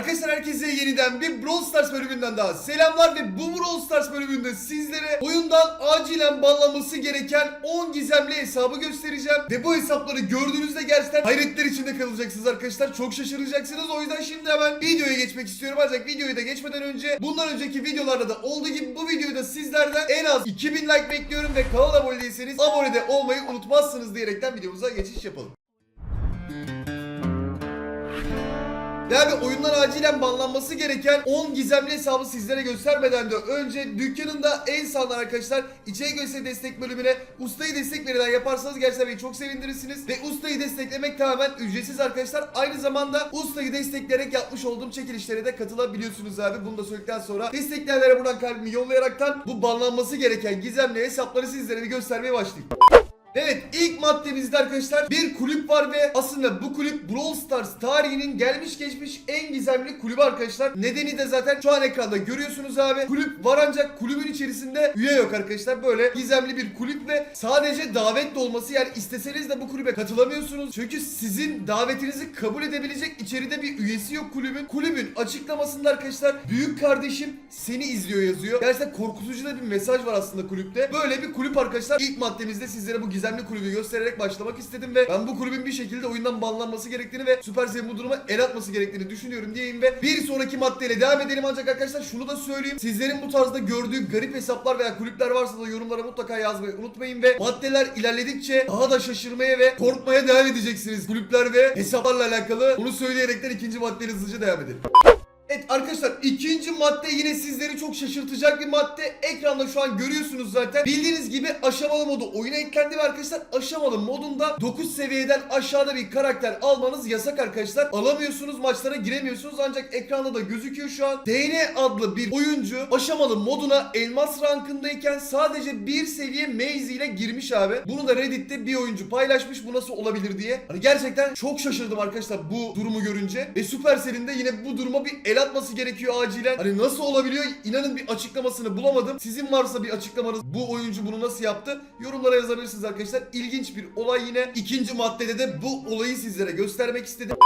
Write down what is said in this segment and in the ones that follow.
Arkadaşlar herkese yeniden bir Brawl Stars bölümünden daha selamlar ve bu Brawl Stars bölümünde sizlere oyundan acilen banlanması gereken 10 gizemli hesabı göstereceğim. Ve bu hesapları gördüğünüzde gerçekten hayretler içinde kalacaksınız arkadaşlar. Çok şaşıracaksınız. O yüzden şimdi hemen videoya geçmek istiyorum. Ancak videoyu da geçmeden önce bundan önceki videolarda da olduğu gibi bu videoyu da sizlerden en az 2000 like bekliyorum ve kanala abone değilseniz abone de olmayı unutmazsınız diyerekten videomuza geçiş yapalım. Abi oyundan acilen banlanması gereken 10 gizemli hesabı sizlere göstermeden de önce dükkanında en sağlam arkadaşlar içeri gösteri destek bölümüne ustayı destek verilen yaparsanız gerçekten beni çok sevindirirsiniz. Ve ustayı desteklemek tamamen ücretsiz arkadaşlar. Aynı zamanda ustayı destekleyerek yapmış olduğum çekilişlere de katılabiliyorsunuz abi. Bunu da söyledikten sonra destekleyenlere buradan kalbimi yollayaraktan bu banlanması gereken gizemli hesapları sizlere bir göstermeye başlayayım. Evet ilk maddemizde arkadaşlar bir kulüp var ve aslında bu kulüp Brawl Stars tarihinin gelmiş geçmiş en gizemli kulübü arkadaşlar. Nedeni de zaten şu an ekranda görüyorsunuz abi. Kulüp var ancak kulübün içerisinde üye yok arkadaşlar. Böyle gizemli bir kulüp ve sadece davetli olması yani isteseniz de bu kulübe katılamıyorsunuz. Çünkü sizin davetinizi kabul edebilecek içeride bir üyesi yok kulübün. Kulübün açıklamasında arkadaşlar büyük kardeşim seni izliyor yazıyor. Gerçekten korkutucu da bir mesaj var aslında kulüpte. Böyle bir kulüp arkadaşlar. İlk maddemizde sizlere bu gizemli kulübü göstererek başlamak istedim ve ben bu kulübün bir şekilde oyundan banlanması gerektiğini ve Supercell'in bu duruma el atması gerektiğini düşünüyorum diyeyim ve bir sonraki maddeyle devam edelim ancak arkadaşlar şunu da söyleyeyim. Sizlerin bu tarzda gördüğü garip hesaplar veya kulüpler varsa da yorumlara mutlaka yazmayı unutmayın ve maddeler ilerledikçe daha da şaşırmaya ve korkmaya devam edeceksiniz. Kulüpler ve hesaplarla alakalı bunu söyleyerekten ikinci maddeyle hızlıca devam edelim. Evet arkadaşlar ikinci madde yine sizleri çok şaşırtacak bir madde. Ekranda şu an görüyorsunuz zaten. Bildiğiniz gibi aşamalı modu oyuna eklendi ve arkadaşlar aşamalı modunda 9 seviyeden aşağıda bir karakter almanız yasak arkadaşlar. Alamıyorsunuz maçlara giremiyorsunuz ancak ekranda da gözüküyor şu an. DN adlı bir oyuncu aşamalı moduna elmas rankındayken sadece bir seviye Maze ile girmiş abi. Bunu da Reddit'te bir oyuncu paylaşmış bu nasıl olabilir diye. Hani gerçekten çok şaşırdım arkadaşlar bu durumu görünce. Ve Supercell'in de yine bu duruma bir el atması gerekiyor acilen. Hani nasıl olabiliyor? İnanın bir açıklamasını bulamadım. Sizin varsa bir açıklamanız bu oyuncu bunu nasıl yaptı? Yorumlara yazabilirsiniz arkadaşlar. İlginç bir olay yine. İkinci maddede de bu olayı sizlere göstermek istedim.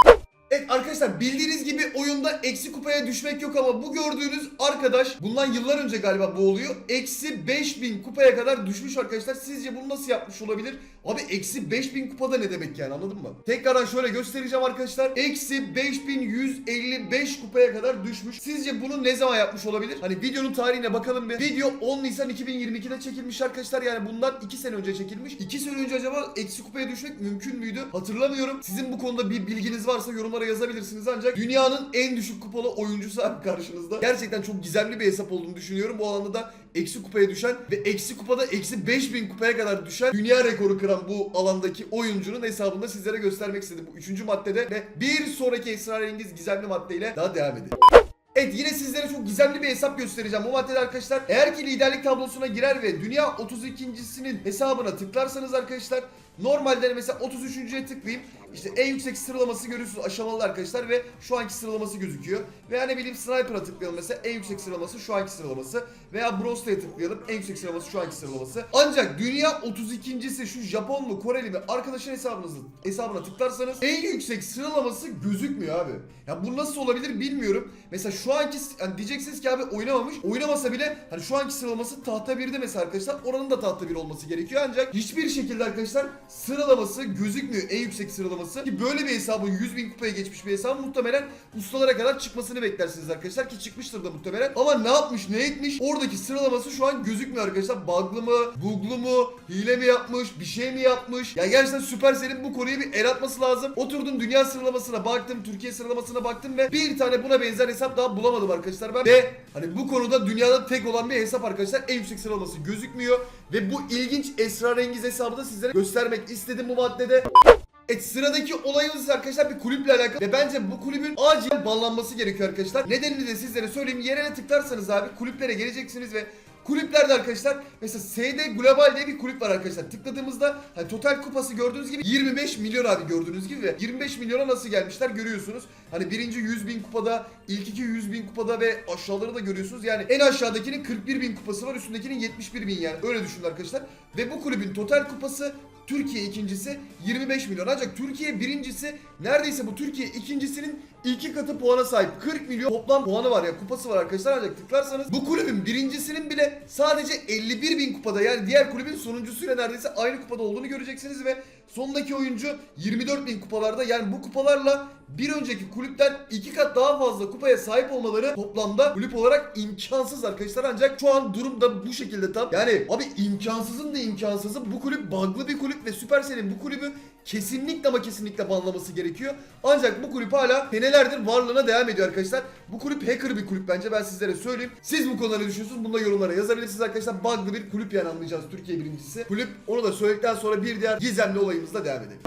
Evet arkadaşlar bildiğiniz gibi oyunda eksi kupaya düşmek yok ama bu gördüğünüz arkadaş bundan yıllar önce galiba bu oluyor. Eksi 5000 kupaya kadar düşmüş arkadaşlar. Sizce bunu nasıl yapmış olabilir? Abi eksi 5000 kupada ne demek yani anladın mı? Tekrardan şöyle göstereceğim arkadaşlar. Eksi 5155 kupaya kadar düşmüş. Sizce bunu ne zaman yapmış olabilir? Hani videonun tarihine bakalım bir. Video 10 Nisan 2022'de çekilmiş arkadaşlar. Yani bundan 2 sene önce çekilmiş. 2 sene önce acaba eksi kupaya düşmek mümkün müydü? Hatırlamıyorum. Sizin bu konuda bir bilginiz varsa yorumlara yazabilirsiniz ancak dünyanın en düşük kupalı oyuncusu abi karşınızda. Gerçekten çok gizemli bir hesap olduğunu düşünüyorum. Bu alanda da eksi kupaya düşen ve eksi kupada eksi 5000 kupaya kadar düşen dünya rekoru kıran bu alandaki oyuncunun hesabını da sizlere göstermek istedim. Bu üçüncü maddede ve bir sonraki esrarengiz gizemli maddeyle daha devam edelim. Evet yine sizlere çok gizemli bir hesap göstereceğim. Bu maddede arkadaşlar eğer ki liderlik tablosuna girer ve dünya 32.sinin hesabına tıklarsanız arkadaşlar normalde mesela 33.ye tıklayayım. İşte en yüksek sıralaması görüyorsunuz aşamalı arkadaşlar ve şu anki sıralaması gözüküyor. Veya ne bileyim Sniper'a tıklayalım mesela en yüksek sıralaması şu anki sıralaması. Veya Brosta'ya tıklayalım en yüksek sıralaması şu anki sıralaması. Ancak dünya 32.si şu Japon mu Koreli mi arkadaşın hesabınızı hesabına tıklarsanız en yüksek sıralaması gözükmüyor abi. Ya bu nasıl olabilir bilmiyorum. Mesela şu anki hani diyeceksiniz ki abi oynamamış. Oynamasa bile hani şu anki sıralaması tahta 1'de mesela arkadaşlar. Oranın da tahta 1 olması gerekiyor ancak hiçbir şekilde arkadaşlar sıralaması gözükmüyor en yüksek sıralaması. Ki böyle bir hesabın 100 bin kupaya geçmiş bir hesabın muhtemelen ustalara kadar çıkmasını beklersiniz arkadaşlar ki çıkmıştır da muhtemelen. Ama ne yapmış ne etmiş oradaki sıralaması şu an gözükmüyor arkadaşlar. Bug'lı mı, bug'lu mu, hile mi yapmış, bir şey mi yapmış? Ya gerçekten Supercell'in bu konuya bir el atması lazım. Oturdum dünya sıralamasına baktım, Türkiye sıralamasına baktım ve bir tane buna benzer hesap daha bulamadım arkadaşlar ben. Ve hani bu konuda dünyada tek olan bir hesap arkadaşlar en yüksek sıralaması gözükmüyor. Ve bu ilginç esrarengiz hesabı da sizlere göstermek istedim bu maddede. Evet sıradaki olayımız arkadaşlar bir kulüple alakalı ve bence bu kulübün acil banlanması gerekiyor arkadaşlar. Nedenini de sizlere söyleyeyim. Yerine tıklarsanız abi kulüplere geleceksiniz ve Kulüplerde arkadaşlar mesela SD Global diye bir kulüp var arkadaşlar. Tıkladığımızda hani total kupası gördüğünüz gibi 25 milyon abi gördüğünüz gibi ve 25 milyona nasıl gelmişler görüyorsunuz. Hani birinci 100 bin kupada, ilk iki 100 bin kupada ve aşağıları da görüyorsunuz. Yani en aşağıdakinin 41 bin kupası var, üstündekinin 71 bin yani öyle düşünün arkadaşlar. Ve bu kulübün total kupası Türkiye ikincisi 25 milyon. Ancak Türkiye birincisi neredeyse bu Türkiye ikincisinin iki katı puana sahip. 40 milyon toplam puanı var ya kupası var arkadaşlar ancak tıklarsanız bu kulübün birincisinin bile sadece 51 bin kupada yani diğer kulübün sonuncusuyla neredeyse aynı kupada olduğunu göreceksiniz ve sondaki oyuncu 24 bin kupalarda yani bu kupalarla bir önceki kulüpten iki kat daha fazla kupaya sahip olmaları toplamda kulüp olarak imkansız arkadaşlar ancak şu an durum da bu şekilde tam. Yani abi imkansızın da imkansızı bu kulüp bug'lı bir kulüp ve Supercell'in bu kulübü kesinlikle ama kesinlikle banlaması gerekiyor. Ancak bu kulüp hala senelerdir varlığına devam ediyor arkadaşlar. Bu kulüp hacker bir kulüp bence ben sizlere söyleyeyim. Siz bu konuda ne düşünüyorsunuz? Bunu da yorumlara yazabilirsiniz arkadaşlar. Bug'lı bir kulüp yani anlayacağız Türkiye birincisi. Kulüp onu da söyledikten sonra bir diğer gizemli olayımızla devam edelim.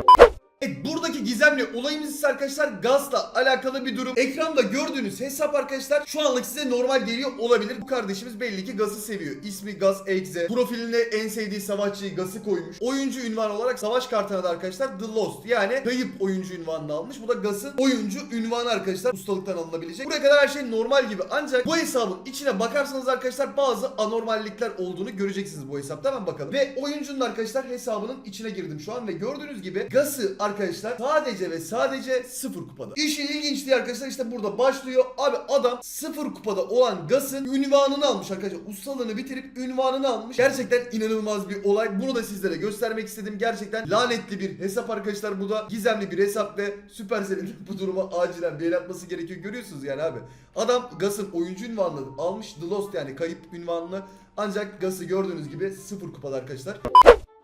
Evet buradaki gizemli olayımız ise arkadaşlar gazla alakalı bir durum. Ekranda gördüğünüz hesap arkadaşlar şu anlık size normal geliyor olabilir. Bu kardeşimiz belli ki gazı seviyor. İsmi Gaz Egze. Profiline en sevdiği savaşçıyı gazı koymuş. Oyuncu ünvanı olarak savaş kartına da arkadaşlar The Lost yani kayıp oyuncu ünvanını almış. Bu da Gaz'ın oyuncu ünvanı arkadaşlar ustalıktan alınabilecek. Buraya kadar her şey normal gibi ancak bu hesabın içine bakarsanız arkadaşlar bazı anormallikler olduğunu göreceksiniz bu hesapta. Hemen bakalım. Ve oyuncunun arkadaşlar hesabının içine girdim şu an ve gördüğünüz gibi Gaz'ı arkadaşlar sadece ve sadece sıfır kupada. İşin ilginçliği arkadaşlar işte burada başlıyor. Abi adam sıfır kupada olan Gas'ın ünvanını almış arkadaşlar. Ustalığını bitirip ünvanını almış. Gerçekten inanılmaz bir olay. Bunu da sizlere göstermek istedim. Gerçekten lanetli bir hesap arkadaşlar. Bu da gizemli bir hesap ve Supercell'in bu duruma acilen bir el atması gerekiyor. Görüyorsunuz yani abi. Adam Gas'ın oyuncu ünvanını almış. The Lost yani kayıp ünvanını. Ancak Gas'ı gördüğünüz gibi sıfır kupada arkadaşlar.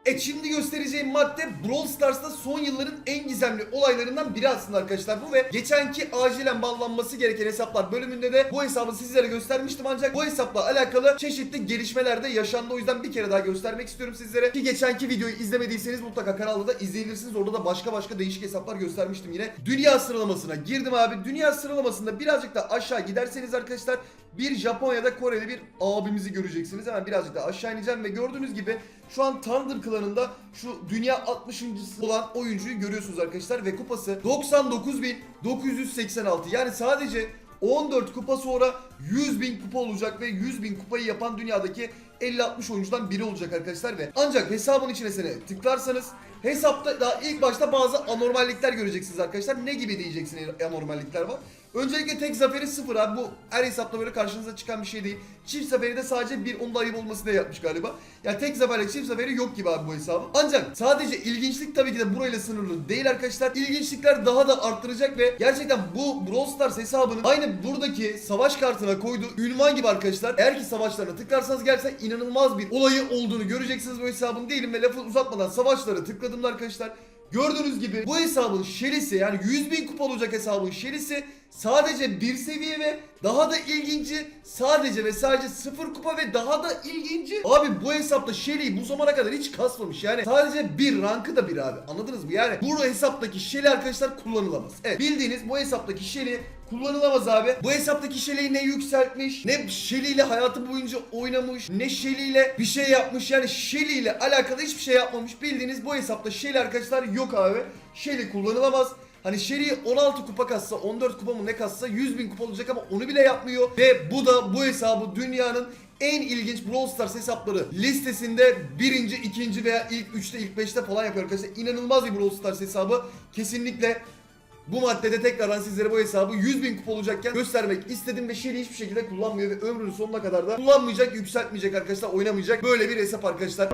Evet şimdi göstereceğim madde Brawl Stars'ta son yılların en gizemli olaylarından biri aslında arkadaşlar bu ve geçenki acilen banlanması gereken hesaplar bölümünde de bu hesabı sizlere göstermiştim ancak bu hesapla alakalı çeşitli gelişmeler de yaşandı. O yüzden bir kere daha göstermek istiyorum sizlere. Ki geçenki videoyu izlemediyseniz mutlaka kanalda da izleyebilirsiniz. Orada da başka başka değişik hesaplar göstermiştim yine. Dünya sıralamasına girdim abi. Dünya sıralamasında birazcık da aşağı giderseniz arkadaşlar bir Japonya'da Koreli bir abimizi göreceksiniz. Hemen birazcık daha aşağı ineceğim ve gördüğünüz gibi şu an Thunder klanında şu dünya 60.sı olan oyuncuyu görüyorsunuz arkadaşlar ve kupası 99.986 yani sadece 14 kupa sonra 100 bin kupa olacak ve 100 bin kupayı yapan dünyadaki 50-60 oyuncudan biri olacak arkadaşlar ve ancak hesabın içine sene tıklarsanız hesapta daha ilk başta bazı anormallikler göreceksiniz arkadaşlar. Ne gibi diyeceksiniz anormallikler var? Öncelikle tek zaferi sıfır abi bu her hesapta böyle karşınıza çıkan bir şey değil. Çift zaferi de sadece bir onun da ayıp olması diye yapmış galiba. Yani tek zaferle çift zaferi yok gibi abi bu hesabın. Ancak sadece ilginçlik tabii ki de burayla sınırlı değil arkadaşlar. İlginçlikler daha da arttıracak ve gerçekten bu Brawl Stars hesabının aynı buradaki savaş kartına koyduğu ünvan gibi arkadaşlar. Eğer ki savaşlarına tıklarsanız gerçekten inanılmaz bir olayı olduğunu göreceksiniz bu hesabın değilim ve lafı uzatmadan savaşları tıkladım da arkadaşlar. Gördüğünüz gibi bu hesabın şerisi yani 100 bin kupa olacak hesabın şerisi sadece bir seviye ve daha da ilginci sadece ve sadece sıfır kupa ve daha da ilginci. Abi bu hesapta Shelly'i bu zamana kadar hiç kasmamış. Yani sadece bir rankı da bir abi. Anladınız mı? Yani bu hesaptaki Shelly arkadaşlar kullanılamaz. Evet bildiğiniz bu hesaptaki Shelly kullanılamaz abi bu hesaptaki Shelly'i ne yükseltmiş ne Shelly hayatı boyunca oynamış ne Shelly bir şey yapmış yani Shelly alakalı hiçbir şey yapmamış bildiğiniz bu hesapta Shelly arkadaşlar yok abi Shelly kullanılamaz Hani Sherry 16 kupa kassa 14 kupa mı ne kassa 100 bin kupa olacak ama onu bile yapmıyor. Ve bu da bu hesabı dünyanın en ilginç Brawl Stars hesapları listesinde birinci, ikinci veya ilk üçte, ilk beşte falan yapıyor arkadaşlar. İnanılmaz bir Brawl Stars hesabı. Kesinlikle bu maddede tekrardan sizlere bu hesabı 100 bin kupa olacakken göstermek istedim ve Shelly hiçbir şekilde kullanmıyor ve ömrünün sonuna kadar da kullanmayacak, yükseltmeyecek arkadaşlar, oynamayacak. Böyle bir hesap arkadaşlar.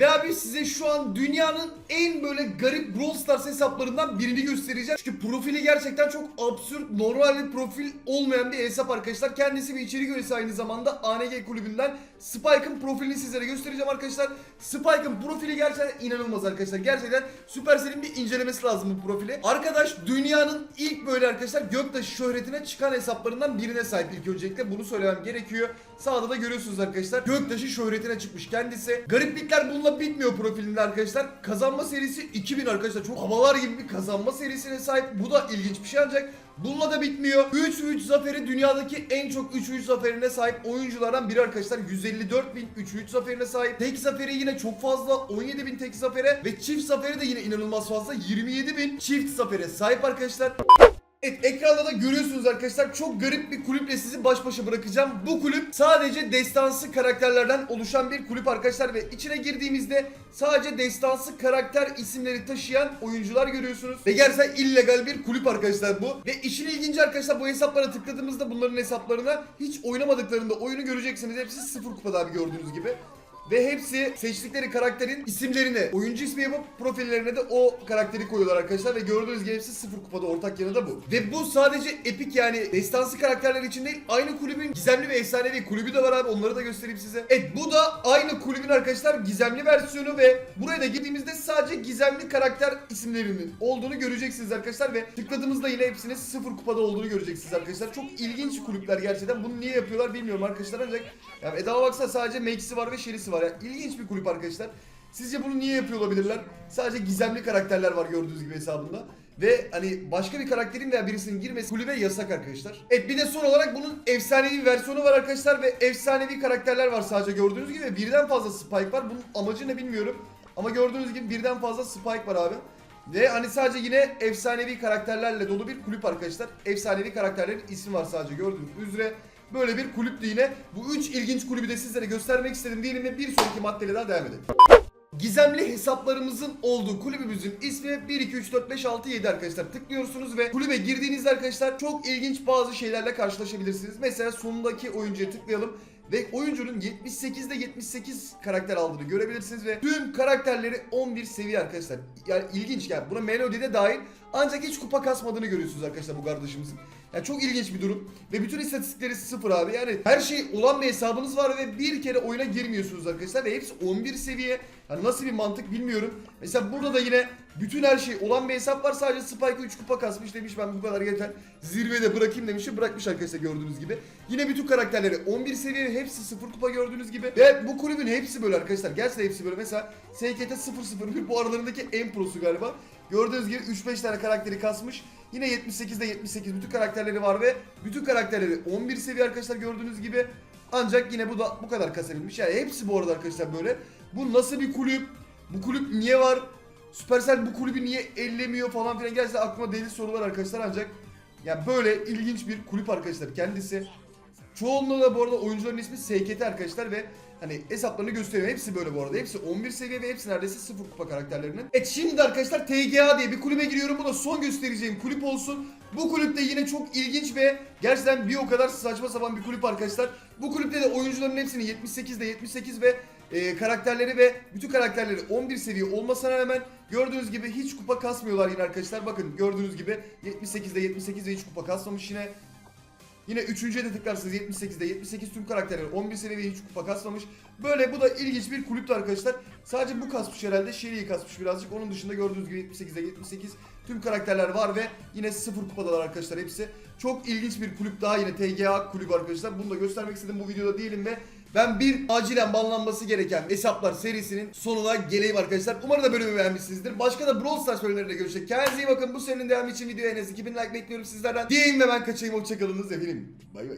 Ve abi size şu an dünyanın en böyle garip Brawl Stars hesaplarından birini göstereceğim. Çünkü profili gerçekten çok absürt, normal bir profil olmayan bir hesap arkadaşlar. Kendisi bir içerik üyesi aynı zamanda ANG kulübünden Spike'ın profilini sizlere göstereceğim arkadaşlar. Spike'ın profili gerçekten inanılmaz arkadaşlar. Gerçekten Supercell'in bir incelemesi lazım bu profili. Arkadaş dünyanın ilk böyle arkadaşlar göktaşı şöhretine çıkan hesaplarından birine sahip ilk öncelikle. Bunu söylemem gerekiyor. Sağda da görüyorsunuz arkadaşlar. Göktaşı şöhretine çıkmış kendisi. Gariplikler bununla bitmiyor profilinde arkadaşlar. Kazanma serisi 2000 arkadaşlar. Çok havalar gibi bir kazanma serisine sahip. Bu da ilginç bir şey ancak Bununla da bitmiyor. 3-3 zaferi dünyadaki en çok 3-3 zaferine sahip oyunculardan biri arkadaşlar. 154 bin 3-3 zaferine sahip. Tek zaferi yine çok fazla. 17 bin tek zafere ve çift zaferi de yine inanılmaz fazla. 27 bin çift zafere sahip arkadaşlar. Evet ekranda da görüyorsunuz arkadaşlar çok garip bir kulüple sizi baş başa bırakacağım. Bu kulüp sadece destansı karakterlerden oluşan bir kulüp arkadaşlar ve içine girdiğimizde sadece destansı karakter isimleri taşıyan oyuncular görüyorsunuz. Ve gerçekten illegal bir kulüp arkadaşlar bu. Ve işin ilginci arkadaşlar bu hesaplara tıkladığımızda bunların hesaplarına hiç oynamadıklarında oyunu göreceksiniz. Hepsi sıfır kupada abi gördüğünüz gibi. Ve hepsi seçtikleri karakterin isimlerini oyuncu ismi yapıp profillerine de o karakteri koyuyorlar arkadaşlar ve gördüğünüz gibi hepsi sıfır kupada ortak yanı da bu. Ve bu sadece epik yani destansı karakterler için değil aynı kulübün gizemli ve efsanevi kulübü de var abi onları da göstereyim size. Evet bu da aynı kulübün arkadaşlar gizemli versiyonu ve buraya da girdiğimizde sadece gizemli karakter isimlerinin olduğunu göreceksiniz arkadaşlar ve tıkladığımızda yine hepsinin sıfır kupada olduğunu göreceksiniz arkadaşlar. Çok ilginç kulüpler gerçekten bunu niye yapıyorlar bilmiyorum arkadaşlar ancak yani Eda'ya baksa sadece Max'i var ve Sherry'si var. Yani ilginç bir kulüp arkadaşlar. Sizce bunu niye yapıyor olabilirler? Sadece gizemli karakterler var gördüğünüz gibi hesabında. Ve hani başka bir karakterin veya birisinin girmesi kulübe yasak arkadaşlar. Evet bir de son olarak bunun efsanevi versiyonu var arkadaşlar ve efsanevi karakterler var sadece gördüğünüz gibi. Birden fazla Spike var. Bunun amacı ne bilmiyorum. Ama gördüğünüz gibi birden fazla Spike var abi. Ve hani sadece yine efsanevi karakterlerle dolu bir kulüp arkadaşlar. Efsanevi karakterlerin ismi var sadece gördüğünüz üzere. Böyle bir kulüptü yine. Bu üç ilginç kulübü de sizlere göstermek istedim diyelim ve bir sonraki maddeyle daha devam edelim. Gizemli hesaplarımızın olduğu kulübümüzün ismi 1 2 3 4 5 6 7 arkadaşlar. Tıklıyorsunuz ve kulübe girdiğinizde arkadaşlar çok ilginç bazı şeylerle karşılaşabilirsiniz. Mesela sonundaki oyuncuya tıklayalım ve oyuncunun 78'de 78 karakter aldığını görebilirsiniz ve tüm karakterleri 11 seviye arkadaşlar. Yani ilginç yani buna Melody de dahil ancak hiç kupa kasmadığını görüyorsunuz arkadaşlar bu kardeşimizin. Yani çok ilginç bir durum ve bütün istatistikleri sıfır abi yani her şey olan bir hesabınız var ve bir kere oyuna girmiyorsunuz arkadaşlar ve hepsi 11 seviye. Yani nasıl bir mantık bilmiyorum. Mesela burada da yine bütün her şey olan bir hesap var sadece Spike'ı 3 kupa kasmış demiş ben bu kadar yeter zirvede bırakayım demiş ve bırakmış arkadaşlar gördüğünüz gibi. Yine bütün karakterleri 11 seviye hepsi 0 kupa gördüğünüz gibi. Ve bu kulübün hepsi böyle arkadaşlar gerçekten hepsi böyle mesela SKT 001 bu aralarındaki en prosu galiba. Gördüğünüz gibi 3-5 tane karakteri kasmış. Yine 78'de 78 bütün karakterleri var ve bütün karakterleri 11 seviye arkadaşlar gördüğünüz gibi. Ancak yine bu da bu kadar kasabilmiş. Yani hepsi bu arada arkadaşlar böyle. Bu nasıl bir kulüp? Bu kulüp niye var? Supercell bu kulübü niye ellemiyor falan filan. Gerçekten aklıma deli sorular arkadaşlar ancak yani böyle ilginç bir kulüp arkadaşlar kendisi. Çoğunluğu da bu arada oyuncuların ismi SKT arkadaşlar ve hani hesaplarını gösteriyor. Hepsi böyle bu arada. Hepsi 11 seviye ve hepsi neredeyse 0 kupa karakterlerinin. Evet şimdi arkadaşlar TGA diye bir kulübe giriyorum. Bu da son göstereceğim kulüp olsun. Bu kulüpte yine çok ilginç ve gerçekten bir o kadar saçma sapan bir kulüp arkadaşlar. Bu kulüpte de oyuncuların hepsinin 78'de 78 ve e, karakterleri ve bütün karakterleri 11 seviye olmasına rağmen gördüğünüz gibi hiç kupa kasmıyorlar yine arkadaşlar. Bakın gördüğünüz gibi 78'de 78 ve hiç kupa kasmamış yine. Yine üçüncüye de tıklarsanız 78'de 78 tüm karakterler 11 seviye hiç kupa kasmamış. Böyle bu da ilginç bir kulüptü arkadaşlar. Sadece bu kasmış herhalde. Sherry'i kasmış birazcık. Onun dışında gördüğünüz gibi 78'de 78 tüm karakterler var ve yine sıfır kupadalar arkadaşlar hepsi. Çok ilginç bir kulüp daha yine TGA kulübü arkadaşlar. Bunu da göstermek istedim bu videoda diyelim ve ben bir acilen banlanması gereken hesaplar serisinin sonuna geleyim arkadaşlar. Umarım da bölümü beğenmişsinizdir. Başka da Brawl Stars bölümlerinde görüşecek. Kendinize iyi bakın. Bu serinin devamı için videoya en az 2000 like bekliyorum sizlerden. Diyeyim ve ben kaçayım. Hoşçakalınız efendim. Bay bay.